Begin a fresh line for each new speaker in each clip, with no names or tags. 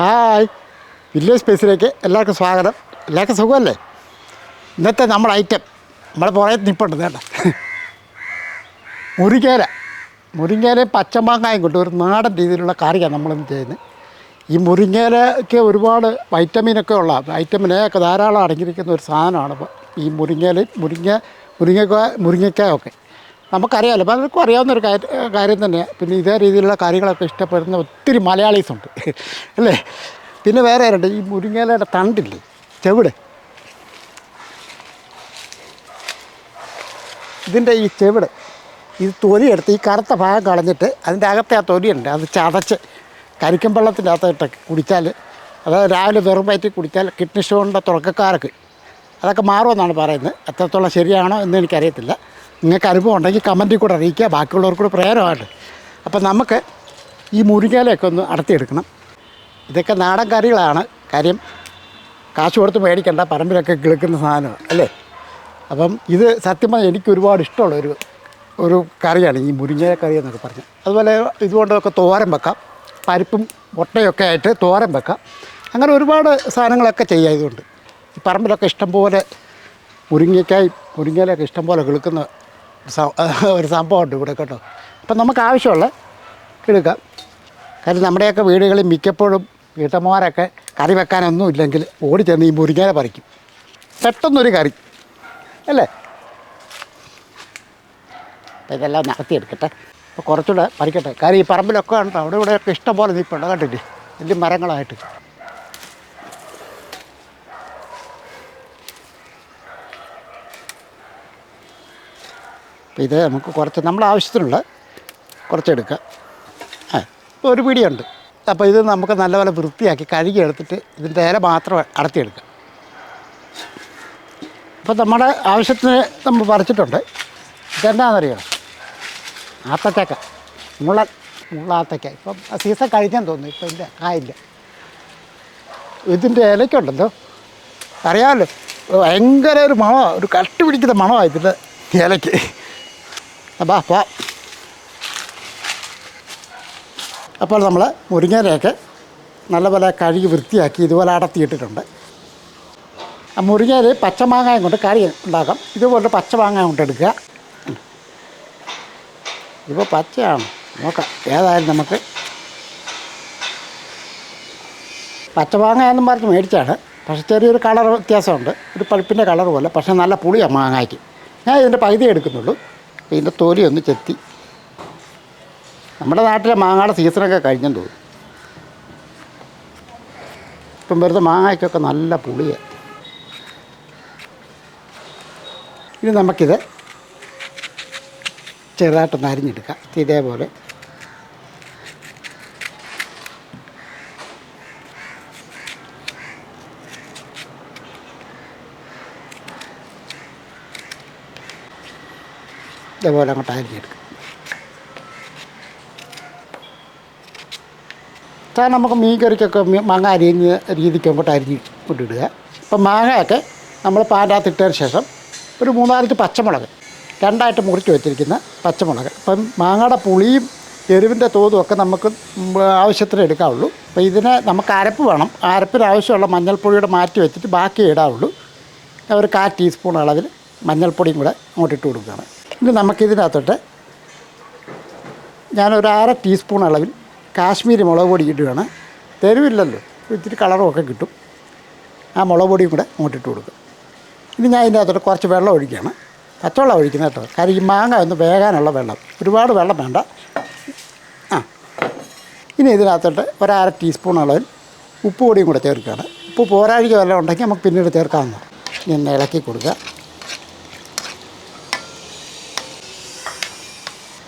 Hi. Village സ്പേസിലേക്ക് എല്ലാവർക്കും സ്വാഗതം. എല്ലാവർക്കും സുഖമല്ലേ? ഇന്നത്തെ നമ്മുടെ ഐറ്റം നമ്മളെ പുറകെ നിപ്പുണ്ട് കേട്ടോ. മുരിങ്ങേര മുരിങ്ങേലയും പച്ചമാങ്ങായും കൊണ്ട് ഒരു നാടൻ രീതിയിലുള്ള കറിയാണ് നമ്മളിന്ന് ചെയ്യുന്നത്. ഈ മുരിങ്ങേലയ്ക്ക് ഒരുപാട് വൈറ്റമിനൊക്കെ ഉള്ള വൈറ്റമിൻ ഒക്കെ ധാരാളം അടങ്ങിയിരിക്കുന്ന ഒരു സാധനമാണ്. ഈ മുരിങ്ങേലയും മുരിങ്ങ മുരിങ്ങക്ക മുരിങ്ങയ്ക്കായൊക്കെ നമുക്കറിയാമല്ലോ. പലർക്കും അറിയാവുന്ന ഒരു കാര്യം തന്നെ. തന്നെയാണ് പിന്നെ ഇതേ രീതിയിലുള്ള കാര്യങ്ങളൊക്കെ ഇഷ്ടപ്പെടുന്ന ഒത്തിരി മലയാളീസ് ഉണ്ട്. അല്ലേ? പിന്നെ വേറെ ആരുണ്ട് ഈ മുരിങ്ങയിലയുടെ തണ്ടില്ലേ? ചെവിടെ. ഇതിന്റെ ഈ ചെവിട് ഇത് തൊലിയെടുത്ത് ഈ കറുത്ത ഭാഗം കളഞ്ഞിട്ട് അതിന്റെ അകത്തെ ആ തൊലിയുണ്ട് അത് ചതച്ച് കരിക്കും വെള്ളത്തിന്റെ അകത്തോട്ടൊക്കെ കുടിച്ചാൽ അതായത് രാവിലെ വെറും കുടിച്ചാൽ കിഡ്നി സ്റ്റോണിന്റെ തുടക്കക്കാർക്ക് അതൊക്കെ മാറുമെന്നാണ് പറയുന്നത്. എത്രത്തോളം ശരിയാണോ എന്ന് എനിക്കറിയത്തില്ല. നിങ്ങൾക്ക് അനുഭവം ഉണ്ടെങ്കിൽ കമന്റിൽ കൂടെ അറിയിക്കുക. ബാക്കിയുള്ളവർക്കൂടെ പ്രേരമാണ് അപ്പം നമുക്ക് ഈ മുരിങ്ങയിലൊക്കെ ഒന്ന് അടത്തിയെടുക്കണം ഇതൊക്കെ നാടൻ കറികളാണ്. കാര്യം കാശ് കൊടുത്ത് മേടിക്കണ്ട. പറമ്പിലൊക്കെ കിളിക്കുന്ന സാധനമാണ് അല്ലേ? അപ്പം ഇത് സത്യം പറഞ്ഞാൽ എനിക്ക് ഒരുപാട് ഇഷ്ടമുള്ള ഒരു ഒരു കറിയാണ് ഈ മുരിങ്ങ കറി എന്നൊക്കെ പറഞ്ഞു. അതുപോലെ ഇതുകൊണ്ടൊക്കെ തോരൻ വെക്കാം. പരിപ്പും മുട്ടയൊക്കെ ആയിട്ട് തോരൻ വെക്കാം. അങ്ങനെ ഒരുപാട് സാധനങ്ങളൊക്കെ ചെയ്യാം ഇതുകൊണ്ട് ഈ പറമ്പിലൊക്കെ ഇഷ്ടംപോലെ മുരിങ്ങയ്ക്കായി മുരിങ്ങയിലൊക്കെ ഇഷ്ടംപോലെ കിളുക്കുന്ന ഒരു സംഭവമുണ്ട് ഇവിടെ കേട്ടോ. അപ്പം നമുക്ക് ആവശ്യമുള്ള എടുക്കാം. കാര്യം നമ്മുടെയൊക്കെ വീടുകളിൽ മിക്കപ്പോഴും വീട്ടമ്മമാരൊക്കെ കറി വെക്കാനൊന്നും ഇല്ലെങ്കിൽ ഓടി ചെന്ന് ഈ മുരിങ്ങയില പറിക്കും. പെട്ടെന്നൊരു കറി. അല്ലേ? അപ്പം ഇതെല്ലാം നടത്തിയെടുക്കട്ടെ അപ്പോൾ കുറച്ചുകൂടെ പറിക്കട്ടെ. കാര്യം ഈ പറമ്പിലൊക്കെ ഉണ്ട് അവിടെ ഇവിടെയൊക്കെ ഇഷ്ടം പോലെ നിൽപ്പുണ്ട് കണ്ടില്ലേ? വലിയ മരങ്ങളായിട്ട്. അപ്പോൾ ഇത് നമുക്ക് കുറച്ച് നമ്മൾ ആവശ്യത്തിനുള്ള കുറച്ചെടുക്കാം ആ ഇപ്പോൾ ഒരു പിടിയുണ്ട്. അപ്പോൾ ഇത് നമുക്ക് നല്ലപോലെ വൃത്തിയാക്കി കഴുകി എടുത്തിട്ട് ഇതിന്റെ ഇല മാത്രം അടത്തിയെടുക്കാം അപ്പോൾ നമ്മുടെ ആവശ്യത്തിന് നമ്മൾ പറിച്ചിട്ടുണ്ട്. ഇതെന്താണെന്നറിയോ? ആത്തച്ചക്ക മുള്ള മുള്ളാത്തക്ക. ഇപ്പം സീസൺ കഴിഞ്ഞാൽ തോന്നുന്നു. ഇപ്പം ഇല്ല ആയില്ല ഇതിന്റെ ഇലയ്ക്കുണ്ടല്ലോ. അറിയാമല്ലോ? ഭയങ്കര ഒരു മണമാണ് ഒരു കട്ടി പിടിക്കുന്ന മണമാണ് ഇതിന്റെ ഇലയ്ക്ക്. അപ്പോൾ അപ്പോൾ അപ്പോൾ നമ്മൾ മുരിങ്ങയിലയൊക്കെ നല്ലപോലെ കഴുകി വൃത്തിയാക്കി ഇതുപോലെ അടത്തിയിട്ടിട്ടുണ്ട് ആ മുരിങ്ങയിൽ പച്ചമാങ്ങായും കൊണ്ട് കറി ഉണ്ടാക്കാം. ഇതുപോലെ പച്ചമാങ്ങ കൊണ്ട് എടുക്കുക. ഇപ്പോൾ പച്ചയാണ്. നോക്കാം ഏതായാലും നമുക്ക് പച്ചമാങ്ങ എന്നും പറഞ്ഞ് മേടിച്ചാണ്. പക്ഷേ ചെറിയൊരു കളർ വ്യത്യാസമുണ്ട്. ഒരു പഴുപ്പിന്റെ കളർ പോലെ പക്ഷേ നല്ല പുളിയാണ് മാങ്ങായ്ക്ക് ഞാൻ ഇതിന്റെ പകുതി എടുക്കുന്നുള്ളൂ. ഇതിന്റെ തൊലി ഒന്ന് ചെത്തി. നമ്മുടെ നാട്ടിലെ മാങ്ങയുടെ സീസണൊക്കെ കഴിഞ്ഞെന്ന് തോന്നുന്നു. ഇപ്പം വെറുതെ മാങ്ങയ്ക്കൊക്കെ നല്ല പുളിയാണ് ഇനി നമുക്കിത് ചെറുതായിട്ടൊന്ന് അരിഞ്ഞെടുക്കാം. ഇതേപോലെ ഇതേപോലെ അങ്ങോട്ട് അരിഞ്ഞെടുക്കാം സാർ നമുക്ക് മീൻ കറിക്കൊക്കെ മാങ്ങ അരിയുന്ന രീതിക്ക് അങ്ങോട്ട് അരിഞ്ഞ് കൊണ്ടിടുക. അപ്പം മാങ്ങയൊക്കെ നമ്മൾ പാന്റകത്ത് ഇട്ടതിന് ശേഷം ഒരു മൂന്നാലഞ്ച് പച്ചമുളക് രണ്ടായിട്ട് മുറിച്ച് വെച്ചിരിക്കുന്ന പച്ചമുളക്. അപ്പം മാങ്ങയുടെ പുളിയും എരിവിന്റെ തോതും ഒക്കെ നമുക്ക് ആവശ്യത്തിന് എടുക്കാവുള്ളൂ. അപ്പോൾ ഇതിനെ നമുക്ക് അരപ്പ് വേണം. അരപ്പിന് ആവശ്യമുള്ള മഞ്ഞൾപ്പൊടിയുടെ മാറ്റി വെച്ചിട്ട് ബാക്കി ഇടാവുള്ളൂ. ഒരു കാ ടീസ്പൂൺ അളവിൽ മഞ്ഞൾപ്പൊടിയും കൂടെ അങ്ങോട്ട് ഇട്ട് കൊടുക്കുകയാണ്. ഇനി നമുക്കിതിനകത്തോട്ട് ഞാനൊരു അര ടീസ്പൂൺ അളവിൽ കാശ്മീരി മുളക് പൊടി ഇടുകയാണ്. തെരുവില്ലല്ലോ ഇത്തിരി കളറും ഒക്കെ കിട്ടും. ആ മുളക് പൊടിയും കൂടെ അങ്ങോട്ടിട്ട് കൊടുക്കും ഇനി ഞാൻ ഇതിന്റെ അകത്തോട്ട് കുറച്ച് വെള്ളം ഒഴിക്കുകയാണ്. പച്ചവെള്ളം ഒഴിക്കുന്നത് കേട്ടോ. കാരണം ഈ മാങ്ങ ഒന്ന് വേകാനുള്ള വെള്ളം. ഒരുപാട് വെള്ളം വേണ്ട. ആ. ഇനി ഇതിനകത്തോട്ട് ഒരര ടീസ്പൂൺ അളവിൽ ഉപ്പ് പൊടിയും കൂടെ ചേർക്കുകയാണ്. ഉപ്പ് പോരാഴിക വല്ലതും ഉണ്ടെങ്കിൽ നമുക്ക് പിന്നീട് ചേർക്കാവുന്നതാണ്. ഇനി ഇളക്കി കൊടുക്കുക.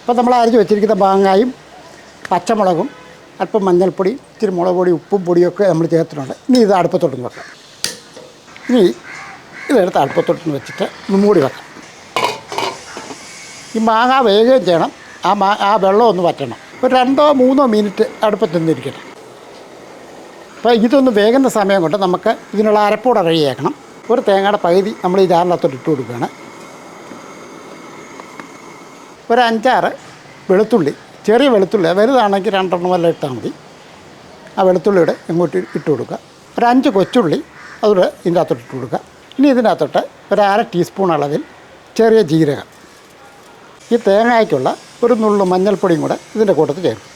അപ്പോൾ നമ്മൾ അരച്ച് വെച്ചിരിക്കുന്ന മാങ്ങായും പച്ചമുളകും അല്പം മഞ്ഞൾപ്പൊടി ഇത്തിരി മുളക് പൊടി ഉപ്പും പൊടിയൊക്കെ നമ്മൾ ചേർത്തിട്ടുണ്ട്. ഇനി ഇത് അടുപ്പത്തോട്ടൊന്ന് വെക്കാം. ഇനി ഇതെടുത്ത് അടുപ്പത്തോട്ടൊന്ന് വെച്ചിട്ട് മൂടി വെക്കാം. ഈ മാങ്ങ വേഗം ചെയ്യണം. ആ മാ ആ വെള്ളം ഒന്ന് വറ്റണം. ഒരു രണ്ടോ മൂന്നോ മിനിറ്റ് അടുപ്പത്ത് നിന്നിരിക്കട്ടെ അപ്പോൾ ഇതൊന്ന് വേകുന്ന സമയം കൊണ്ട് നമുക്ക് ഇതിനുള്ള അരപ്പൂടെ റെഡിയാക്കണം. ഒരു തേങ്ങയുടെ പകുതി നമ്മൾ ഈ ജാറിനകത്തോട്ട് ഇട്ട് കൊടുക്കുകയാണ്. ഒരു അഞ്ചാറ് വെളുത്തുള്ളി ചെറിയ വെളുത്തുള്ളി വലുതാണെങ്കിൽ രണ്ടെണ്ണം വല്ല ഇട്ടാൽ മതി. ആ വെളുത്തുള്ളിയുടെ ഇങ്ങോട്ട് ഇട്ട് കൊടുക്കുക. ഒരു അഞ്ച് കൊച്ചുള്ളി അതുകൂടെ ഇതിന്റെ അകത്തോട്ട് ഇട്ട് കൊടുക്കുക. ഇനി ഇതിനകത്തോട്ട് ഒരു അര ടീസ്പൂൺ അളവിൽ ചെറിയ ജീരകം. ഈ തേങ്ങയ്ക്കുള്ള ഒരു നുള്ളു മഞ്ഞൾപ്പൊടിയും കൂടെ ഇതിന്റെ കൂട്ടത്തിൽ ചേർക്കും.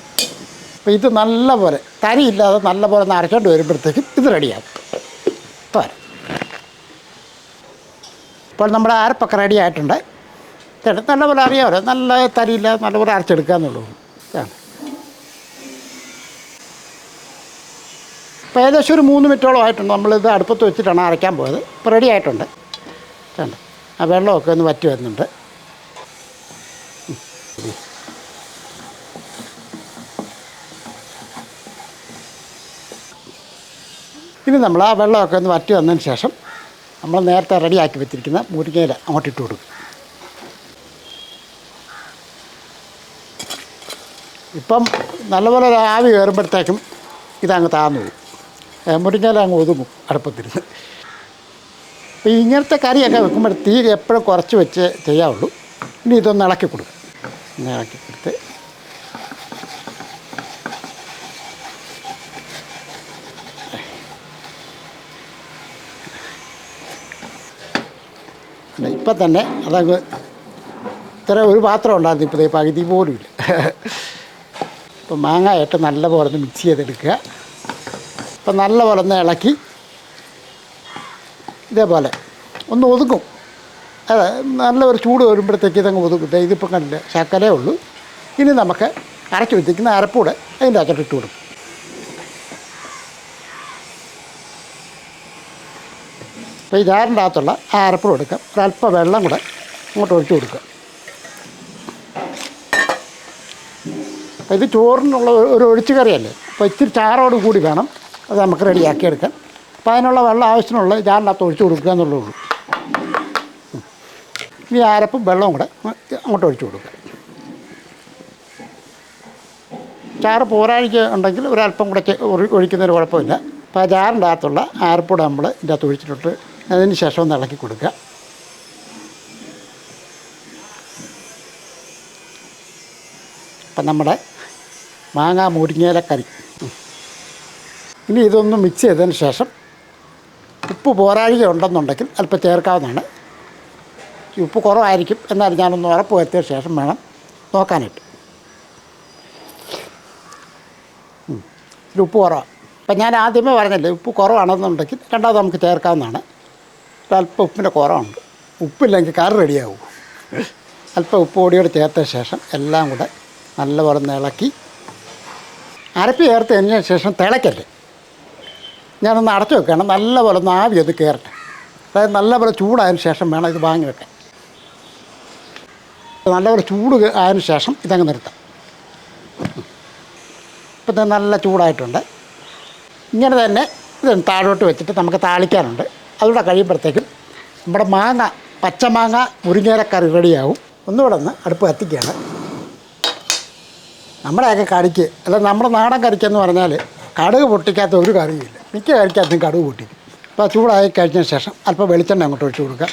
അപ്പോൾ ഇത് നല്ലപോലെ തരിയില്ലാതെ നല്ലപോലെ ഒന്ന് അരച്ചോണ്ട് വരുമ്പോഴത്തേക്കും ഇത് റെഡിയാകും തോര ഇപ്പോൾ നമ്മുടെ അരപ്പൊക്കെ റെഡി ആയിട്ടുണ്ട്. നല്ലപോലെ അറിയാമല്ലോ നല്ല തരിയില്ല നല്ല പോലെ അരച്ചെടുക്കാന്നുള്ളൂ ഇതാണ്. ഏകദേശം ഒരു മൂന്ന് മിനിറ്റോളം ആയിട്ടുണ്ട്. നമ്മളിത് അടുപ്പത്ത് വെച്ചിട്ടാണ് അരയ്ക്കാൻ പോയത്. ഇപ്പോൾ റെഡി ആയിട്ടുണ്ട്. ചേട്ടൻ ആ വെള്ളമൊക്കെ ഒന്ന് വറ്റി വരുന്നുണ്ട്. ഇനി നമ്മൾ ആ വെള്ളമൊക്കെ ഒന്ന് വറ്റി വന്നതിന് ശേഷം നമ്മൾ നേരത്തെ റെഡിയാക്കി വെച്ചിരിക്കുന്ന മുരിങ്ങയില അങ്ങോട്ടിട്ട് കൊടുക്കും ഇപ്പം നല്ലപോലെ ഒരു ആവി കയറുമ്പോഴത്തേക്കും ഇതങ്ങ് താന്നു പോകും മുരിങ്ങയില അങ്ങ് ഒതുങ്ങും അടുപ്പത്തിരുന്ന്. അപ്പോൾ ഇങ്ങനത്തെ കറിയൊക്കെ വെക്കുമ്പോൾ തീ എപ്പോഴും കുറച്ച് വെച്ച് ചെയ്യാവുള്ളൂ. ഇനി ഇതൊന്ന് ഇളക്കി കൊടുക്കും. ഇളക്കി കൊടുത്ത്. ഇപ്പം തന്നെ അതങ്ങ് ഇത്ര ഒരു പാത്രം ഉണ്ടായിരുന്നു ഇപ്പോൾ പകുതി പോലും ഇല്ല. ഇപ്പം മാങ്ങായിട്ട് നല്ല പോലെ ഒന്ന് മിക്സ് ചെയ്തെടുക്കുക. അപ്പോൾ നല്ലപോലെ ഒന്ന് ഇളക്കി ഇതേപോലെ ഒന്ന് ഒതുക്കും. അതെ നല്ല ഒരു ചൂട് വരുമ്പോഴത്തേക്ക് ഇതങ്ങ് ഒതുക്കും. ഇതിപ്പോൾ ഇതിപ്പം കണ്ടില്ല ശക്കലേ ഉള്ളൂ. ഇനി നമുക്ക് അരച്ചു വെച്ചിരിക്കുന്ന അരപ്പൂടെ അതിന്റെ അകത്തോട്ട് ഇട്ട് കൊടുക്കും. അപ്പോൾ ഈ ജാറിന്റെ അകത്തുള്ള ആ അരപ്പൂടെ എടുക്കാം. ഒരല്പം വെള്ളം കൂടെ അങ്ങോട്ട് ഒഴിച്ചു കൊടുക്കുക. ഇത് ചോറിനുള്ള ഒരു- ഒഴിച്ചു കറിയല്ലേ? അപ്പോൾ ഇച്ചിരി ചാറോട് കൂടി വേണം. അത് നമുക്ക് റെഡിയാക്കി എടുക്കാൻ അപ്പോൾ അതിനുള്ള വെള്ളം ആവശ്യത്തിനുള്ള ചാറിനകത്ത് ഒഴിച്ച് കൊടുക്കുക എന്നുള്ളൂ. ഇനി അരപ്പും വെള്ളവും കൂടെ അങ്ങോട്ട് ഒഴിച്ചു കൊടുക്കുക ചാറ് പോരാഴിക്ക് ഉണ്ടെങ്കിൽ ഒരല്പം കൂടെ ഒഴിക്കുന്നതിന് കുഴപ്പമില്ല. അപ്പോൾ ആ ചാറിന്റെ അകത്തുള്ള ആരപ്പൂടെ നമ്മൾ ഇതിന്റെ അകത്ത് ഒഴിച്ചിട്ട് അതിന് ശേഷം ഒന്ന് ഇളക്കി കൊടുക്കുക. അപ്പം നമ്മുടെ മാങ്ങ മുരിങ്ങയിലക്കറി. കറി ഇനി ഇതൊന്ന് മിക്സ് ചെയ്തതിന് ശേഷം ഉപ്പ് പോരാഴിക ഉണ്ടെന്നുണ്ടെങ്കിൽ അല്പം ചേർക്കാവുന്നതാണ്. ഉപ്പ് കുറവായിരിക്കും. എന്നാലും ഞാനൊന്ന് ഉറപ്പ് വരുത്തിയ ശേഷം വേണം നോക്കാനായിട്ട്. ഉപ്പ് കുറവാണ് അപ്പം ഞാൻ ആദ്യമേ പറഞ്ഞല്ലേ ഉപ്പ് കുറവാണെന്നുണ്ടെങ്കിൽ രണ്ടാമത് നമുക്ക് ചേർക്കാവുന്നതാണ്. അല്പം ഉപ്പിന്റെ കുറവുണ്ട്. ഉപ്പില്ലെങ്കിൽ കറി റെഡിയാവും. അല്പം ഉപ്പ് പൊടിയോട് ചേർത്ത ശേഷം എല്ലാം കൂടെ നല്ലപോലെ ഇളക്കി അരപ്പ് ചേർത്തതിന് ശേഷം തിളക്കല്ലേ ഞാനൊന്ന് അടച്ചു വെക്കണം നല്ലപോലെ ഒന്ന് ആവി ഒന്ന് കയറട്ടെ. അതായത് നല്ലപോലെ ചൂടായതിനു ശേഷം വേണം ഇത് വാങ്ങി വെക്കാൻ. നല്ലപോലെ ചൂട് ആയതിനു ശേഷം ഇതങ്ങ് നിർത്താം. ഇപ്പം നല്ല ചൂടായിട്ടുണ്ട്. ഇങ്ങനെ തന്നെ ഇത് താഴോട്ട് വെച്ചിട്ട് നമുക്ക് താളിക്കാനുണ്ട്. അതുകൂടെ കഴിയുമ്പോഴത്തേക്കും നമ്മുടെ മാങ്ങ പച്ചമാങ്ങ മുരിങ്ങേരക്കറി റെഡിയാവും ഒന്നുകൂടെ ഒന്ന് അടുപ്പ് കത്തിക്കുകയാണ്. നമ്മുടെയൊക്കെ കറിക്ക് അല്ല നമ്മുടെ നാടൻ കറിക്കെന്ന് പറഞ്ഞാൽ കടുക് പൊട്ടിക്കാത്ത ഒരു കറിയില്ല. മിക്ക കറിക്കകത്തും കടുക് പൊട്ടിക്കും അപ്പോൾ ചൂടായി കഴിഞ്ഞ ശേഷം അല്പം വെളിച്ചെണ്ണ അങ്ങോട്ട് ഒഴിച്ചു കൊടുക്കുക.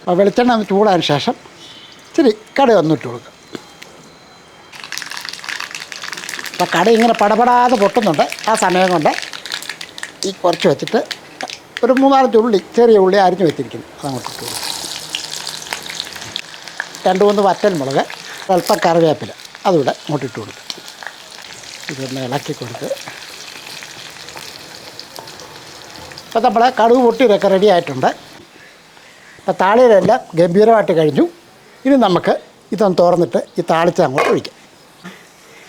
അപ്പോൾ വെളിച്ചെണ്ണ ചൂടായതിന് ശേഷം ഇച്ചിരി കടുക് ഒന്നിട്ട് കൊടുക്കുക. അപ്പോൾ കട ഇങ്ങനെ പടപടാതെ പൊട്ടുന്നുണ്ട്. ആ സമയം കൊണ്ട് ഈ കുറച്ച് വെച്ചിട്ട് ഒരു മൂന്നാലഞ്ച് ഉള്ളി ചെറിയ ഉള്ളി അരിഞ്ഞ് വെച്ചിരിക്കുന്നു. അതങ്ങോട്ട് ഇട്ട് കൊടുക്കും രണ്ട് മൂന്ന് വറ്റൽ മുളക് അല്പം കറിവേപ്പില. അതുകൂടെ അങ്ങോട്ട് ഇട്ട് കൊടുക്കും. ഇതൊന്ന് ഇളക്കി കൊടുത്ത് ഇപ്പം നമ്മൾ കടുക് പൊട്ടിയതൊക്കെ റെഡി ആയിട്ടുണ്ട്. അപ്പം താളിയിലെല്ലാം ഗംഭീരമായിട്ട് കഴിഞ്ഞു. ഇനി നമുക്ക് ഇതൊന്ന് തുറന്നിട്ട് ഈ താളിച്ച അങ്ങോട്ട് ഒഴിക്കാം.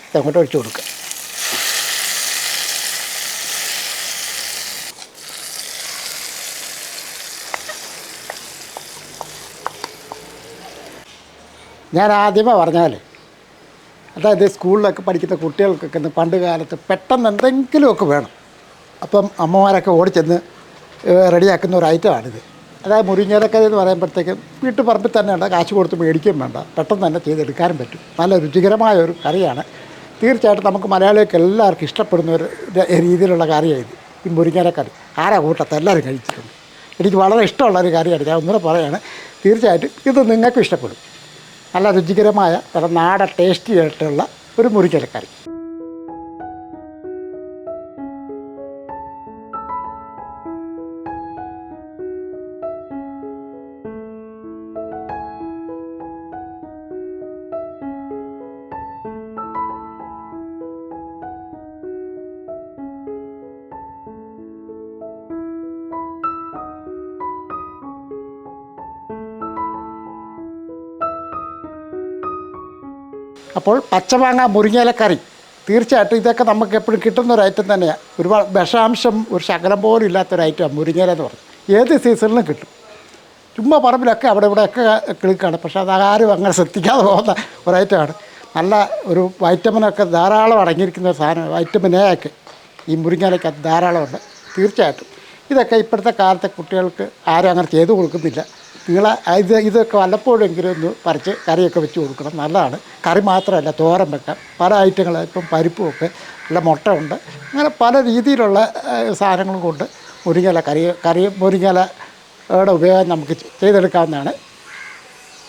ഇതങ്ങോട്ട് ഒഴിച്ചു കൊടുക്കുക ഞാൻ ആദ്യമേ പറഞ്ഞാൽ അതായത് സ്കൂളിലൊക്കെ പഠിക്കുന്ന കുട്ടികൾക്കൊക്കെ പണ്ട് കാലത്ത് പെട്ടെന്ന് എന്തെങ്കിലുമൊക്കെ വേണം. അപ്പം അമ്മമാരൊക്കെ ഓടിച്ചെന്ന് റെഡിയാക്കുന്ന ഒരു ഐറ്റമാണിത്. അതായത് മുരിങ്ങയിലക്കറി എന്ന് പറയുമ്പോഴത്തേക്കും വീട്ടു പറമ്പിൽ തന്നെ ഉണ്ട് കാശ് കൊടുത്ത് മേടിക്കുകയും വേണ്ട. പെട്ടെന്ന് തന്നെ ചെയ്തെടുക്കാനും പറ്റും. നല്ല രുചികരമായ ഒരു കറിയാണ്. തീർച്ചയായിട്ടും നമുക്ക് മലയാളികൾക്ക് എല്ലാവർക്കും ഇഷ്ടപ്പെടുന്ന ഒരു രീതിയിലുള്ള കറിയാണ് ഇത്. ഈ മുരിങ്ങേലക്കറി ആരാ കൂട്ടത്ത്? എല്ലാവരും കഴിച്ചിട്ടുണ്ട്. എനിക്ക് വളരെ ഇഷ്ടമുള്ള ഒരു കറിയാണ്. ഞാൻ ഒന്നുകൂടെ പറയുകയാണ് തീർച്ചയായിട്ടും ഇത് നിങ്ങൾക്കും ഇഷ്ടപ്പെടും. നല്ല രുചികരമായ നല്ല നാടൻ ടേസ്റ്റി ആയിട്ടുള്ള ഒരു മുരിങ്ങയിലക്കറി. അപ്പോൾ പച്ചമാങ്ങ മുരിങ്ങയിലക്കറി. തീർച്ചയായിട്ടും ഇതൊക്കെ നമുക്ക് എപ്പോഴും കിട്ടുന്ന ഒരു ഐറ്റം തന്നെയാണ് ഒരുപാട് വിഷാംശം ഒരു ശകലം പോലും ഇല്ലാത്തൊരു ഐറ്റമാണ് മുരിങ്ങയില എന്ന് പറഞ്ഞു ഏത് സീസണിലും കിട്ടും. ചുമ്മാ പറമ്പിലൊക്കെ അവിടെ ഇവിടെയൊക്കെ കിളിക്കാണ് പക്ഷേ അത് ആരും അങ്ങനെ ശ്രദ്ധിക്കാതെ പോകുന്ന ഒരു ഐറ്റമാണ് നല്ല ഒരു വൈറ്റമിനൊക്കെ ധാരാളം അടങ്ങിയിരിക്കുന്ന ഒരു സാധനം വൈറ്റമിൻ എ ഒക്കെ. ഈ മുരിങ്ങയിലൊക്കെ ധാരാളമുണ്ട്. തീർച്ചയായിട്ടും. ഇതൊക്കെ ഇപ്പോഴത്തെ കാലത്തെ കുട്ടികൾക്ക് ആരും അങ്ങനെ ചെയ്തു കൊടുക്കുന്നില്ല. നിങ്ങൾ ഇത് ഇതൊക്കെ വല്ലപ്പോഴെങ്കിലും ഒന്ന് പറിച്ച് കറിയൊക്കെ വെച്ച് കൊടുക്കണം. നല്ലതാണ്. കറി മാത്രമല്ല തോരൻ വെക്കാം. പല ഐറ്റങ്ങൾ ഇപ്പം പരിപ്പുമൊക്കെ നല്ല മുട്ട ഉണ്ട്. അങ്ങനെ പല രീതിയിലുള്ള സാധനങ്ങളും കൊണ്ട് മുരിങ്ങല കറി കറി മുരിങ്ങയിലയുടെ ഉപയോഗം നമുക്ക് ചെയ്തെടുക്കാവുന്നതാണ്.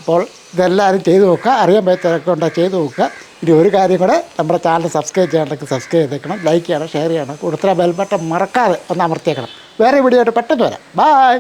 അപ്പോൾ ഇതെല്ലാവരും ചെയ്തു നോക്കുക. അറിയാൻ പറ്റാത്തൊക്കെ ഉണ്ടെങ്കിൽ ചെയ്തു നോക്കുക. ഇനി ഒരു കാര്യം കൂടെ നമ്മുടെ ചാനൽ സബ്സ്ക്രൈബ് ചെയ്യണമെങ്കിൽ സബ്സ്ക്രൈബ് ചെയ്തേക്കണം. ലൈക്ക് ചെയ്യണം ഷെയർ ചെയ്യണം. കൂടുതൽ ബെൽബട്ടൺ മറക്കാതെ ഒന്ന് അമർത്തിയേക്കണം. വേറെ വീഡിയോ ആയിട്ട് പെട്ടെന്ന് വരാം. ബായ്